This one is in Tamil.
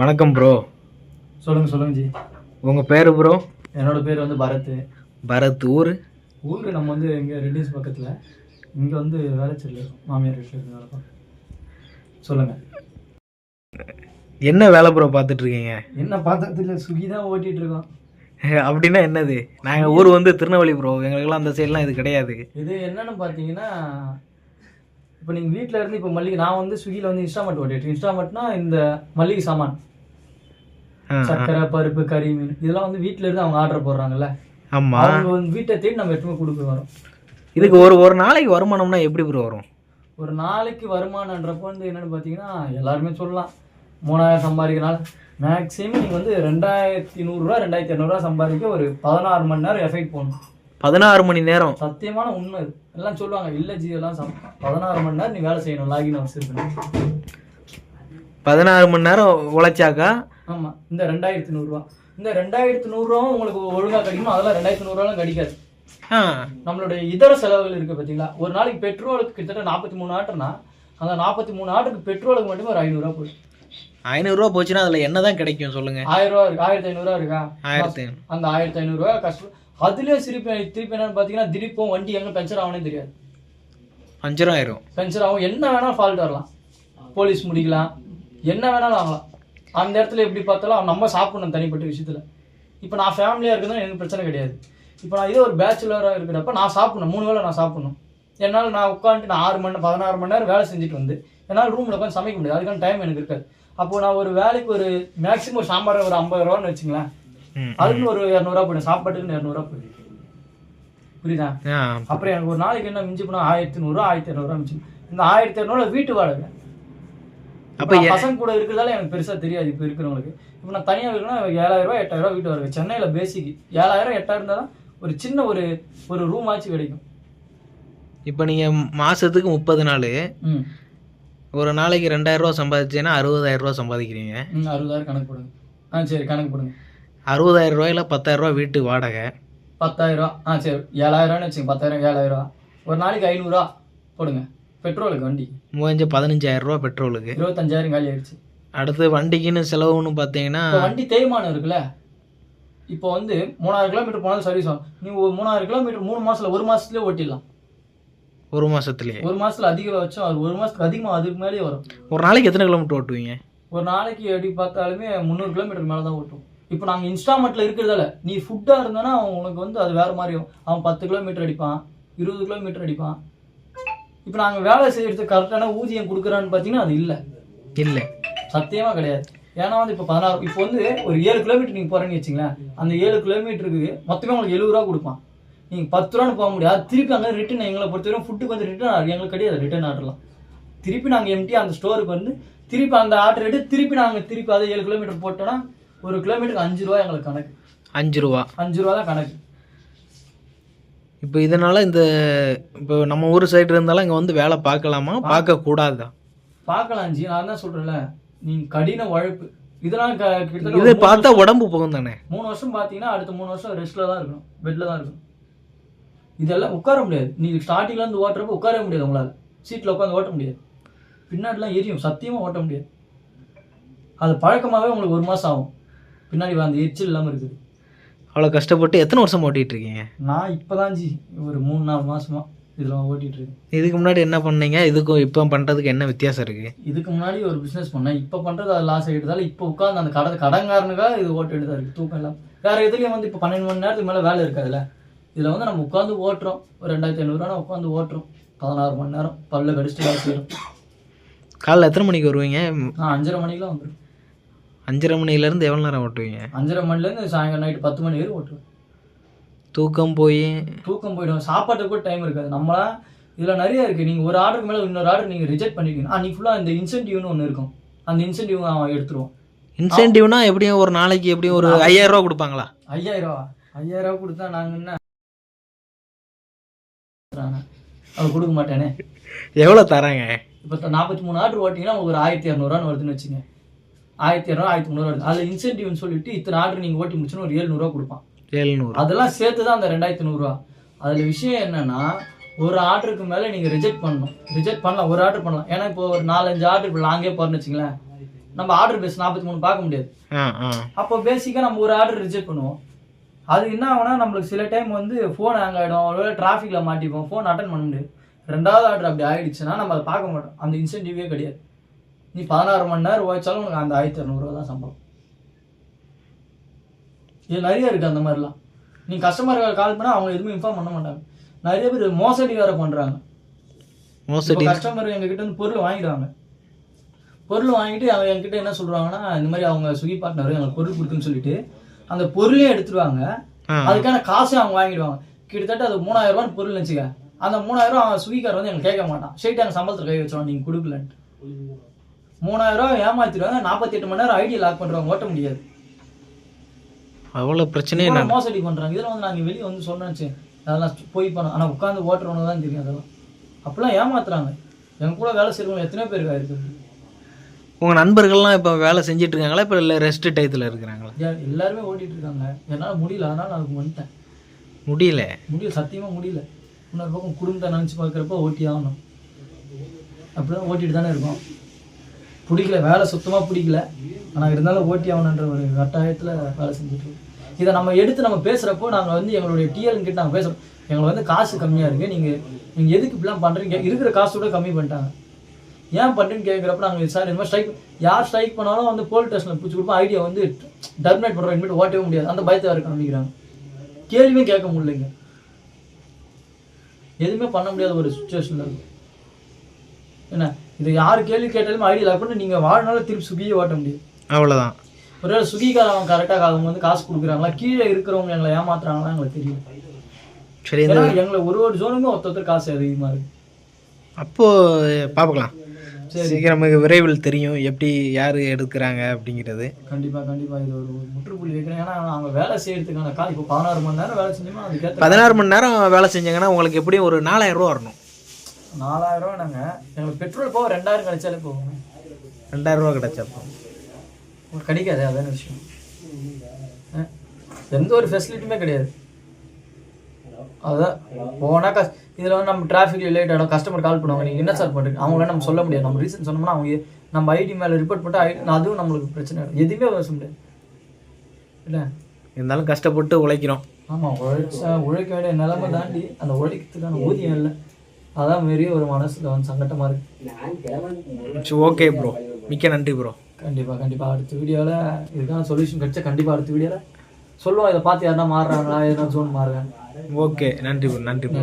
வணக்கம் ப்ரோ சொல்லுங்க சொல்லுங்க ஜி. உங்கள் பேர் ப்ரோ என்னோட பேர் வந்து பரத். பரத் ஊர்? ஊர் நம்ம வந்து இங்கே ரெட்டிஸ் பக்கத்தில். இங்கே வந்து இருக்கோம். மாமியார் வீட்டில் இருந்து வேலை பார்க்கறோம். சொல்லுங்க. என்ன வேலை ப்ரோ பார்த்துட்ருக்கீங்க? என்ன பார்த்ததில்ல ஸ்விக்கி தான் ஓட்டிட்டு இருக்கோம். அப்படின்னா என்னது? நாங்கள் ஊர் வந்து திருநெல்வேலி ப்ரோ எங்களுக்கெல்லாம் அந்த சைட்லாம் இது கிடையாது. இது என்னன்னு பார்த்தீங்கன்னா இப்போ நீங்கள் வீட்டில் இருந்து இப்போ மல்லிகை நான் வந்து ஸ்விக்கியில் வந்து இன்ஸ்டாமெண்ட் ஓட்டிட்டு இன்ஸ்டாமெண்ட்னா இந்த மல்லிகை சாமான். ஆ சக்கரை பருப்பு கறி மீன் இதெல்லாம் வந்து வீட்டில் இருந்து அவங்க ஆர்டர் போடுறாங்கல்ல. ஆமாம் அவங்க வந்து வீட்டை தேடி நம்ம எடுத்துமே கொடுக்க வரோம். இதுக்கு ஒரு ஒரு நாளைக்கு வருமானம்னா எப்படி ப்ரோ வரும்? ஒரு நாளைக்கு வருமானன்றப்போ வந்து என்னன்னு பார்த்தீங்கன்னா எல்லாருமே சொல்லலாம். மூணாயிரம் சம்பாதிக்கிறனால மேக்ஸிமம் நீங்கள் வந்து ரெண்டாயிரத்தி நூறுரூவா ரெண்டாயிரத்தி இரநூறுவா சம்பாதிக்க ஒரு பதினாறு மணி நேரம் எஃபெக்ட் போடணும். பதினாறு மணி நேரம். சத்தியமான உண்மை. எல்லாம் சொல்லுவாங்க இல்லை ஜி எல்லாம் பதினாறு மணி நேரம் நீ வேலை செய்யணும் லாகின் இருக்கணும் பதினாறு மணி நேரம் உழைச்சாக்கா? ஆமாம் இந்த ரெண்டாயிரத்தி நூறுரூவா இந்த ரெண்டாயிரத்தி நூறுரூவாவும் உங்களுக்கு ஒழுங்காக கிடைக்கணும் அதெல்லாம் ரெண்டாயிரத்தி நூறுரூவாலாம் கிடைக்காது. நம்மளுடைய இதர செலவுகள் இருக்குது பார்த்தீங்களா ஒரு நாளைக்கு பெட்ரோலுக்கு கிட்டத்தட்ட நாற்பத்தி மூணு ஆட்டர்னா அந்த நாற்பத்தி மூணு ஆட்டுக்கு பெட்ரோலுக்கு மட்டுமே ஒரு ஐநூறுரூவா போயிடும் ஐநூறுரூவா போச்சுன்னா அதில் என்ன தான் கிடைக்கும் சொல்லுங்கள் ஆயிரம் ரூபா இருக்கு. ஆயிரத்தி ஐநூறுரூவா இருக்கா? ஆயிரத்தி அந்த ஆயிரத்தி ஐநூறுரூவா கஷ்டம். அதுலேயே திருப்பி திருப்பி என்னன்னு பார்த்தீங்கன்னா திடீர்ப்போம் வண்டி எங்கே பஞ்சர் ஆகனே தெரியாது. அஞ்சுரம் ஆயிரும். பஞ்சர் ஆகும். என்ன வேணாலும் ஃபால்ட் வரலாம். போலீஸ் முடிக்கலாம். என்ன வேணாலும் ஆகலாம். அந்த இடத்துல எப்படி பார்த்தாலும் நம்ம சாப்பிடணும் தனிப்பட்ட விஷயத்தில். இப்போ நான் ஃபேமிலியாக இருக்குதுன்னா எனக்கு பிரச்சனை கிடையாது. இப்போ நான் இதே ஒரு பேச்சுலராக இருக்கிறப்ப நான் சாப்பிடணும். மூணு வேளை நான் சாப்பிடணும். என்னால் நான் உட்காந்துட்டு நான் ஆறு மணி பதினாறு மணி நேரம் வேலை செஞ்சுட்டு வந்து என்னால் ரூமில் உட்காந்து சமைக்க முடியாது. அதுக்கான டைம் எனக்கு இருக்காது. அப்போ நான் ஒரு வேலைக்கு ஒரு மேக்ஸிமம் சாம்பார் ஒரு ஐம்பது ரூபான்னு வச்சுங்களேன். அதுக்குன்னு ஒரு இரநூறுவா போயிடும் சாப்பாட்டுக்குன்னு இரநூறுவா போயிடும் புரியுதா? அப்புறம் எனக்கு ஒரு நாளைக்கு என்ன மிஞ்சி போனால் ஆயிரத்தி நூறுரூவா ஆயிரத்தி இரநூறுவா மிஞ்சி இந்த ஆயிரத்தி இரநூறுவா வீட்டு வாடகை. அப்ப பசங்க கூட இருக்கிறதால எனக்கு பெருசாக தெரியாது இப்போ இருக்கிறவங்களுக்கு. இப்போ நான் தனியாக இருக்கணும் ஏழாயிரம் ரூபாய் எட்டாயிரம் ரூபாய் வீட்டு வாடகை. சென்னையில் பேசிக் ஏழாயிரம் எட்டாயிரம் இருந்தால் தான் ஒரு சின்ன ஒரு ஒரு ரூம் ஆச்சு கிடைக்கும். இப்போ நீங்கள் மாதத்துக்கு முப்பது நாள். ஒரு நாளைக்கு ரெண்டாயிரரூவா சம்பாதிச்சேன்னா அறுபதாயிரரூவா சம்பாதிக்கிறீங்க. ம் அறுபதாயிரம் கணக்கு போடுங்க. ஆ சரி கணக்கு போடுங்க. அறுபதாயிரம் ரூபாயில பத்தாயிரரூவா வீட்டு வாடகை. பத்தாயிரம் ஆ சரி. ஏழாயிரம்னு வச்சுங்க பத்தாயிரம் ஏழாயிரம் ஒரு நாளைக்கு ஐநூறுரூவா போடுங்க. பெட்ரோலுக்கு வண்டி. மூவஞ்சு பதினஞ்சாயிரரூவா பெட்ரோலுக்கு. இருபத்தஞ்சாயிரம் காலி ஆயிடுச்சு. அடுத்து வண்டிக்குன்னு செலவுன்னு பார்த்தீங்கன்னா வண்டி தேய்மானம் இருக்குல்ல? இப்போ வந்து மூணாயிரம் கிலோமீட்டர் போனாலும் சர்வீஸ் ஆகும் நீ ஒரு மூணாயிரம் கிலோமீட்டர் மூணு மாசத்துல ஒரு மாசத்துலயே ஓட்டிடலாம். ஒரு மாதத்துலேயே ஒரு மாசத்துல அதிகபட்சம் அது ஒரு மாசத்துக்கு அதிகமா அதுக்கு மேலேயே வரும். ஒரு நாளைக்கு எத்தனை கிலோமீட்டர் ஓட்டுவீங்க? ஒரு நாளைக்கு எப்படி பார்த்தாலுமே முந்நூறு கிலோமீட்டர் மேலே தான் ஓட்டும். இப்போ நாங்கள் இன்ஸ்டாமெண்ட்டில் இருக்கிறதால நீ ஃபுட்டாக இருந்தனா உனக்கு வந்து அது வேறு மாதிரி ஆகும். அவன் பத்து கிலோமீட்டர் அடிப்பான் இருபது கிலோமீட்டர் அடிப்பான். இப்போ நாங்கள் வேலை செய்யறதுக்கு கரெக்டான ஊதியம் கொடுக்குறான்னு பார்த்தீங்கன்னா அது இல்லை. இல்லை. சத்தியமா கிடையாது. ஏன்னா வந்து இப்போ பதினாறு இப்போ வந்து ஒரு ஏழு கிலோமீட்டர் நீங்கள் போகிறேன்னு வச்சுங்களேன் அந்த ஏழு கிலோமீட்டருக்கு மொத்தமே உங்களுக்கு எழுபது ரூபா கொடுப்பான். நீங்கள் பத்து ரூபான்னு போக முடியாது. திருப்பி அங்கே ரிட்டன் எங்களை பொறுத்தவரை ஃபுட்டுக்கு வந்து ரிட்டர்ன் ஆர்டர் எங்களுக்கு கிடையாது ரிட்டர்ன் ஆர்டர்லாம் திருப்பி நாங்கள் எம்டி அந்த ஸ்டோருக்கு வந்து திருப்பி அந்த ஆர்டர் எடுத்து திருப்பி நாங்கள் திருப்பி அதை ஏழு கிலோமீட்டர் போட்டோன்னா ஒரு கிலோமீட்டருக்கு அஞ்சு ரூபா எங்களுக்கு கணக்கு. அஞ்சு ரூபா. அஞ்சு ரூபா தான் கணக்கு. இப்போ இதனால இந்த இப்போ நம்ம ஊர் சைடு இருந்தாலும் இங்கே வந்து வேலை பார்க்கலாமா? பார்க்கக்கூடாதா? பார்க்கலாம் ஜி. நான் தான் சொல்கிறேன்ல நீங்கள் கடின உழைப்பு. இதெல்லாம் கிட்டத்தட்ட இது பார்த்தா உடம்பு போகும் தானே? மூணு வருஷம் பார்த்தீங்கன்னா அடுத்த மூணு வருஷம் ரெஸ்ட்டில் தான் இருக்கணும். பெட்டில் தான் இருக்கணும். இதெல்லாம் உட்கார முடியாது. நீங்கள் ஸ்டார்டிங்ல இருந்து ஓட்டுறப்ப உட்காரவே முடியாது உங்களால். சீட்டில் உட்காந்து ஓட்ட முடியாது. பின்னாடிலாம் எரியும். சத்தியமாக ஓட்ட முடியாது. அது பழக்கமாகவே உங்களுக்கு ஒரு மாதம் ஆகும். பின்னாடி அந்த எரிச்சல் இல்லாமல் இருக்குது. அவ்வளோ கஷ்டப்பட்டு எத்தனை வருஷம் ஓட்டிகிட்டு இருக்கீங்க? நான் இப்போ தான் ஜி ஒரு மூணு நாலு மாசமா இதில் ஓட்டிகிட்டு இருக்கேன். இதுக்கு முன்னாடி என்ன பண்ணீங்க? இதுக்கும் இப்போ பண்ணுறதுக்கு என்ன வித்தியாசம் இருக்குது இதுக்கு முன்னாடி ஒரு பிஸ்னஸ் பண்ணேன். இப்போ பண்ணுறது அது லாஸ் ஆகிட்டதால இப்போ உட்காந்து அந்த கடை கடங்காரனுக்காக இது ஓட்ட வேண்டியதாக இருக்குது தூக்கம் எல்லாம் வேறு எதுலேயும் வந்து இப்போ பன்னெண்டு மணி நேரத்துக்கு மேலே வேலை இருக்காதுல்ல இதில் வந்து நம்ம உட்காந்து ஓட்டுறோம். ஒரு ரெண்டாயிரத்தி ஐநூறுரூவா உட்காந்து ஓட்டுறோம். பதினாறு மணி நேரம் பல்ல கடிச்சிட்டு காலைல எத்தனை மணிக்கு வருவீங்க? நான் அஞ்சரை மணிக்கெலாம் வந்துடும் அஞ்சரை மணிலேருந்து எவ்வளோ நேரம் ஓட்டுவீங்க? அஞ்சரை மணிலேருந்து சாயங்காலம் நைட்டு பத்து மணி வரைக்கும் ஓட்டுவேன். தூக்கம் போய் தூக்கம் போயிடும். சாப்பாட்டுக்கு கூட டைம் இருக்காது. நம்மளா இதில் நிறைய இருக்குது நீங்கள் ஒரு ஆர்டருக்கு மேலே இன்னொரு ஆர்டர் நீங்கள் ரிஜெக்ட் ஆ நீ ஃபுல்லாக இந்த இன்சென்டிவ்னு ஒன்று இருக்கும். அந்த இன்சென்டிவ் அவன் எடுத்துருவோம் இன்சென்டிவ்னா எப்படியும் ஒரு நாளைக்கு எப்படியும் ஒரு ஐயாயிரம் ரூபா கொடுப்பாங்களா? ஐயாயிரம் ரூபா. ஐயாயிரம் ரூபா கொடுத்தா நாங்கள் என்ன? அவன் கொடுக்க மாட்டேனே. எவ்வளோ தராங்க? இப்போ நாற்பத்தி மூணு ஆர்டர் ஓட்டிங்கன்னா உங்களுக்கு ஒரு ஆயிரத்தி இரநூறுவான்னு வருதுன்னு வச்சுங்க ஆயிரத்தி இரநூறு ஆயிரத்தி முந்நூறு வருது. அதில் இன்சென்டிவ்னு சொல்லிட்டு இத்தனை ஆர்டர் நீங்கள் ஓட்டி முடிச்சுன்னு ஒரு ஏழ்நூறுவா கொடுப்பான். எழுநூறு. அதெல்லாம் சேர்த்து தான் அந்த ரெண்டாயிரத்தி நூறுரூவா அதில் விஷயம் என்னன்னா ஒரு ஆர்டருக்கு மேலே நீங்கள் ரிஜெக்ட் பண்ணணும். ரிஜெக்ட் பண்ணலாம் ஒரு ஆர்டர் பண்ணலாம். ஏன்னா இப்போ ஒரு நாலஞ்சு ஆர்டர் இப்போ லாங்கே போகிறேன்னு வச்சுங்களேன். நம்ம ஆர்டர் பேஸ் நாற்பத்தி மூணு பார்க்க முடியாது. அப்போ பேசிக்காக நம்ம ஒரு ஆர்டர் ரிஜெக்ட் பண்ணுவோம். அது என்ன ஆகும்னா நம்மளுக்கு சில டைம் வந்து ஃபோன் ஹேங் ஆகிடும் ஒருவேளை டிராஃபிக்கில் மாட்டிப்போம் ஃபோன் அட்டன் பண்ண முடியாது. ரெண்டாவது ஆர்டர் அப்படி ஆயிடுச்சுன்னா நம்ம அதை பார்க்க மாட்டோம். அந்த இன்சென்டிவே கிடையாது. நீ பதினாறு மணி நேரம் உழைச்சாலும் உனக்கு அந்த ஆயிரத்தி இரநூறுவா தான் சம்பளம். இது நிறைய இருக்குது அந்த மாதிரிலாம். நீ கஸ்டமருக்கு கால் பண்ணால் அவங்க எதுவுமே இன்ஃபார்ம் பண்ண மாட்டாங்க. நிறைய பேர் மோசடி வேறு பண்ணுறாங்க மோசடி. கஸ்டமர் எங்ககிட்ட இருந்து பொருள் வாங்கிடுவாங்க பொருள் வாங்கிட்டு அவங்க என்கிட்ட என்ன சொல்றாங்கன்னா இந்த மாதிரி அவங்க ஸ்விக்கி பார்ட்னர் எங்களுக்கு பொருள் கொடுக்குன்னு சொல்லிட்டு அந்த பொருளையும் எடுத்துருவாங்க. அதுக்கான காசையும் அவங்க வாங்கிடுவாங்க. கிட்டத்தட்ட அது மூணாயிரம் ரூபான்னு பொருள் வச்சுக்க. அந்த மூணாயிரம் அவன் ஸ்விக்கிக்காரர் வந்து எனக்கு கேட்க மாட்டான். ஸ்ட்ரெயிட் எங்கள் சம்பளத்தில் கை வச்சிருவான் நீங்கள் கொடுக்கலன்ட்டு. மூணாயிரம் ரூபா ஏமாத்திடுவாங்க. நாற்பத்தி எட்டு மணி நேரம் ஐடி லாக் பண்ணுறவங்க ஓட்ட முடியாது. அவ்வளோ பிரச்சனையே மோசடி பண்றாங்க. இதெல்லாம் வந்து நாங்கள் வெளியே வந்து சொன்னேன் அதெல்லாம் போய் பண்ணோம். ஆனால் உட்காந்து ஓட்டுறவங்க தான் தெரியும் அதெல்லாம். அப்பெல்லாம் ஏமாத்துறாங்க. என் கூட வேலை செய்கிறவங்க எத்தனையோ பேருக்கு இருக்கு உங்கள் நண்பர்கள்லாம் இப்போ வேலை செஞ்சுட்டு இருக்காங்களா? இப்போ இல்லை ரெஸ்ட் டயத்தில் இருக்கிறாங்களா? எல்லாருமே ஓட்டிட்டு இருக்காங்க. என்னால் முடியல. அதனால நான் அதுக்கு வந்துட்டேன். முடியல. முடியல. சத்தியமாக முடியல. இன்னொரு பக்கம் குடும்பத்தை நினச்சி பார்க்குறப்ப ஓட்டி ஆகணும். அப்படிதான் ஓட்டிட்டு தானே இருக்கோம். பிடிக்கல வேலை சுத்தமாக பிடிக்கல. ஆனால் இருந்தாலும் ஓட்டி ஆகணுன்ற ஒரு கட்டாயத்தில் வேலை செஞ்சுட்டு இதை நம்ம எடுத்து நம்ம பேசுகிறப்போ நாங்கள் வந்து எங்களுடைய டிஎல் கிட்ட நாங்கள் பேசுகிறோம் எங்களை வந்து காசு கம்மியாக இருக்குது நீங்கள் நீங்கள் எதுக்கு இப்படிலாம் பண்ணுறீங்க இருக்கிற காசோட கம்மி பண்ணிட்டாங்க. ஏன் பண்ணுறேன்னு கேட்குறப்ப நாங்கள் சார் இந்த மாதிரி ஸ்ட்ரைக் யார் ஸ்ட்ரைக் பண்ணாலும் வந்து போலீஸ் ஸ்டேஷனில் பிடிச்சி கொடுப்போம். ஐடியா வந்து டர்மினேட் பண்ணுறோம் இனிமேல் ஓட்டவே முடியாது. அந்த பயத்தை வேறு காமிக்கிறாங்க? கேள்வியும் கேட்க முடியலைங்க. எதுவுமே பண்ண முடியாத ஒரு சுச்சுவேஷனில் இருக்கும் என்ன? இது யார் கேள்வி கேட்டாலும் ஐடியா லாக் பண்ணி நீங்கள் வாழ்நாள் திருப்பி சுகியே ஓட்ட முடியும் அவ்வளோதான் ஒருவேளை சுகிக்காரவங்க கரெக்டாக அவங்க வந்து காசு கொடுக்குறாங்களா கீழே இருக்கிறவங்க எங்களை ஏமாத்துறாங்களா எங்களுக்கு தெரியும் சரி எங்களை ஒரு ஒரு ஜோனுக்கும் ஒருத்தர் காசு அதிகமாக இருக்கு. அப்போது பார்க்கலாம் சீக்கிரம் விரைவில் தெரியும் எப்படி யார் எடுக்கிறாங்க அப்படிங்கிறது. கண்டிப்பா கண்டிப்பா. இது ஒரு முற்றுப்புள்ளி வைக்கிறேன். ஏன்னா அவங்க வேலை செய்யறதுக்கான கால் இப்போ பதினாறு மணி நேரம் வேலை செஞ்சோம்னா அதுக்கேற்ற பதினாறு மணி நேரம் வேலை செஞ்சாங்கன்னா உங்களுக்கு எப்படியும் ஒரு நாலாயிரம் ரூபா வரணும். நாலாயிரம் ரூபா நாங்க எங்களுக்கு பெட்ரோல் போக ரெண்டாயிரம் கிடைச்சாலே போகும் ரெண்டாயிரம் ரூபா கிடைச்சப்போ உங்களுக்கு கிடைக்காது அதான விஷயம். எந்த ஒரு ஃபெசிலிட்டியுமே கிடையாது. அதான் போனா கஸ் இதில் வந்து நம்ம டிராஃபிக் லேட் ஆகிடும் கஸ்டமர் கால் பண்ணுவாங்க. நீங்கள் என்ன சார் பண்ணுறீங்க அவங்கள நம்ம சொல்ல முடியாது. நம்ம ரீசன் சொன்னோம்னா அவங்க நம்ம ஐடி மேலே ரிப்போர்ட் பண்ணிட்டு ஐடி அதுவும் நம்மளுக்கு பிரச்சனை. எதுவுமே பேச முடியாது இல்லை? இருந்தாலும் கஷ்டப்பட்டு உழைக்கிறோம். ஆமாம் உழைச்சா உழைக்க வேண்டிய நிலைமை தாண்டி அந்த உழைக்கிறதுக்கான ஊதியம் இல்லை. அதான் பெரிய ஒரு மனசுல வந்து சங்கட்டமாக இருக்கு. சரி ஓகே ப்ரோ மிக்க நன்றி ப்ரோ கண்டிப்பாக கண்டிப்பாக அடுத்த வீடியோவில் இதுக்கான சொல்யூஷன் கிடைச்சா கண்டிப்பாக அடுத்த வீடியோவில் சொல்லுவோம். இதை பார்த்து யாருன்னா மாறுறாங்களா? எதனா ஜோன் மாறுறாங்க ஓகே நன்றி ப்ரோ நன்றி ப்ரோ